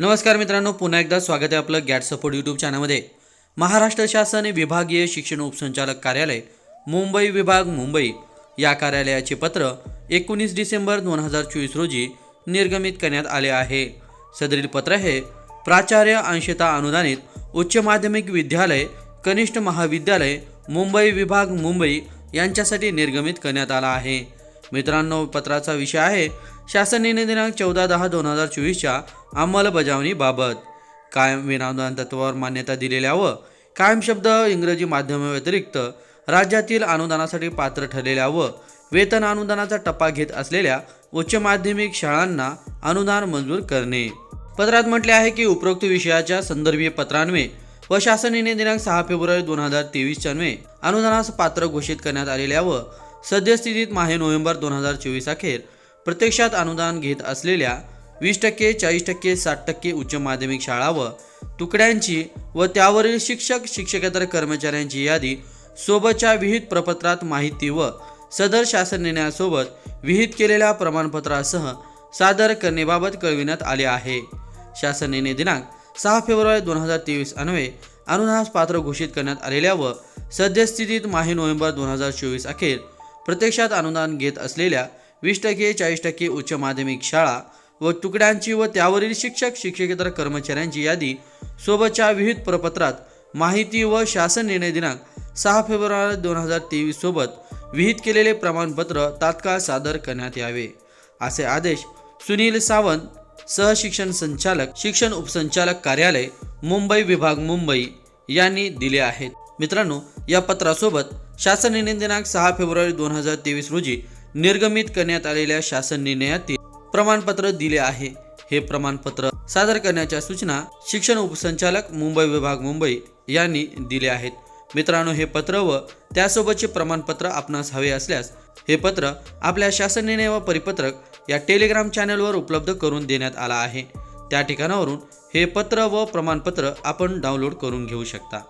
नमस्कार मित्रांनो पुन्हा एकदा स्वागत आहे आपलं गॅट सपोर्ट यूट्यूब चॅनलमध्ये महाराष्ट्र शासन विभागीय शिक्षण उपसंचालक कार्यालय मुंबई विभाग मुंबई. या कार्यालयाचे पत्र एकोणीस डिसेंबर दोन हजार चोवीस रोजी निर्गमित करण्यात आले आहे. सदरील पत्र हे प्राचार्य अंशता अनुदानित उच्च माध्यमिक विद्यालय कनिष्ठ महाविद्यालय मुंबई विभाग मुंबई यांच्यासाठी निर्गमित करण्यात आला आहे. मित्रांनो पत्राचा विषय आहे शासन निर्णय दिनांक चौदा दहा दोन हजार चोवीसच्या अंमलबजावणीबाबत कायम विनादान तत्वावर मान्यता दिलेल्या व कायम शब्द इंग्रजी माध्यमाव्यतिरिक्त राज्यातील अनुदानासाठी पात्र ठरलेल्या व वेतन अनुदानाचा टप्पा घेत असलेल्या उच्च माध्यमिक शाळांना अनुदान मंजूर करणे. पत्रात म्हटले आहे की उपरोक्त विषयाच्या संदर्भीय पत्रान्वये व शासन निर्णय दिनांक सहा फेब्रुवारी दोन हजार तेवीसच्या अन्वये अनुदानास पात्र घोषित करण्यात आलेल्या व सद्यस्थितीत माहे नोव्हेंबर दोन हजार चोवीस अखेर प्रत्यक्षात अनुदान घेत असलेल्या वीस टक्के चाळीस टक्के साठ टक्के उच्च माध्यमिक शाळा व तुकड्यांची व त्यावरील शिक्षक शिक्षकेतर कर्मचाऱ्यांची यादी सोबतच्या विहित प्रपत्रात माहिती व सदर शासन निर्णयासोबत विहित केलेल्या प्रमाणपत्रासह सादर करण्याबाबत कळविण्यात आले आहे. शासन निर्णय दिनांक सहा फेब्रुवारी दोन हजार तेवीस अन्वये अनुदानास पात्र घोषित करण्यात आलेल्या व सद्यस्थितीत माही नोव्हेंबर दोन हजार चोवीस अखेर प्रत्यक्षात अनुदान घेत असलेल्या वीस टक्के चाळीस टक्के उच्च माध्यमिक शाळा व तुकड्यांची व त्यावरील शिक्षक शिक्षकेतर कर्मचाऱ्यांची यादी सोबतच्या विहित प्रपत्रात माहिती व शासन निर्णय दिनांक सहा फेब्रुवारी दोन हजार तेवीस सोबत विहित केलेले प्रमाणपत्र तात्काळ सादर करण्यात यावे. असे आदेश सुनील सावंत सहशिक्षण संचालक शिक्षण उपसंचालक कार्यालय मुंबई विभाग मुंबई यांनी दिले आहेत. मित्रांनो या पत्रासोबत शासन निर्णय दिनांक सहा फेब्रुवारी दोन हजार तेवीस रोजी निर्गमित करण्यात आलेल्या शासन निर्णयातील प्रमाणपत्र दिले आहे. हे प्रमाणपत्र सादर करण्याच्या सूचना शिक्षण उपसंचालक मुंबई विभाग मुंबई यांनी दिले आहेत. मित्रांनो हे पत्र व त्यासोबतचे प्रमाणपत्र आपणास हवे असल्यास हे पत्र आपल्या शासन निर्णय व परिपत्रक या टेलिग्राम चॅनलवर उपलब्ध करून देण्यात आला आहे. त्या ठिकाणावरून हे पत्र व प्रमाणपत्र आपण डाउनलोड करून घेऊ शकता.